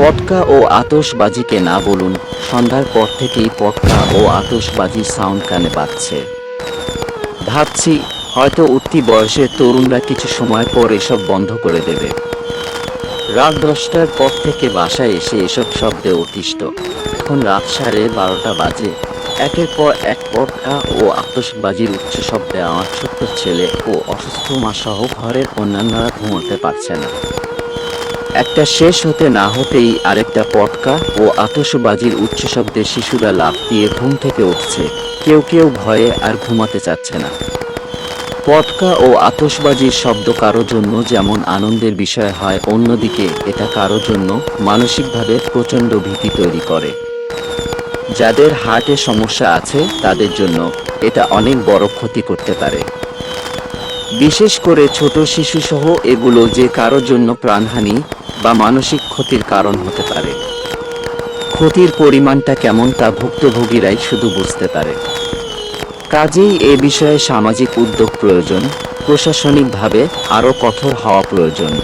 পটকা ও আতশবাজিকে না বলুন, সন্ধ্যার পর থেকেই পটকা ও আতসবাজির সাউন্ড কানে পাচ্ছে ভাবছি, হয়তো উঠতি বয়সের তরুণরা কিছু সময় পর এসব বন্ধ করে দেবে। রাত দশটার পর থেকে বাসায় এসে এসব শব্দে অতিষ্ঠ। এখন রাত সাড়ে বারোটা বাজে। একের পর এক পটকা ও আতসবাজির উচ্চ শব্দে আমার ছোট্ট ছেলে ও অসুস্থ মা সহ ঘরের অন্যান্যরা ঘুমোতে পারছে না। একটা শেষ হতে না হতেই আরেকটা পটকা ও আতসবাজির উচ্চ শব্দে শিশুরা লাফ দিয়ে ঘুম থেকে উঠছে। কেউ কেউ ভয়ে আর ঘুমাতে চাচ্ছে না। পটকা ও আতসবাজির শব্দ কারও জন্য যেমন আনন্দের বিষয় হয়, অন্যদিকে এটা কারও জন্য মানসিকভাবে প্রচণ্ড ভীতি তৈরি করে। যাদের হার্টে সমস্যা আছে, তাদের জন্য এটা অনেক বড় ক্ষতি করতে পারে। বিশেষ করে ছোট শিশু সহ এগুলো যে কারোর জন্য প্রাণহানি বা মানসিক ক্ষতির কারণ হতে পারে। ক্ষতির পরিমাণটা কেমন তা ভুক্তভোগীরাই শুধু বুঝতে পারে। কাজেই এ বিষয়ে সামাজিক উদ্যোগ প্রয়োজন, প্রশাসনিকভাবে আরও কঠোর হওয়া প্রয়োজন।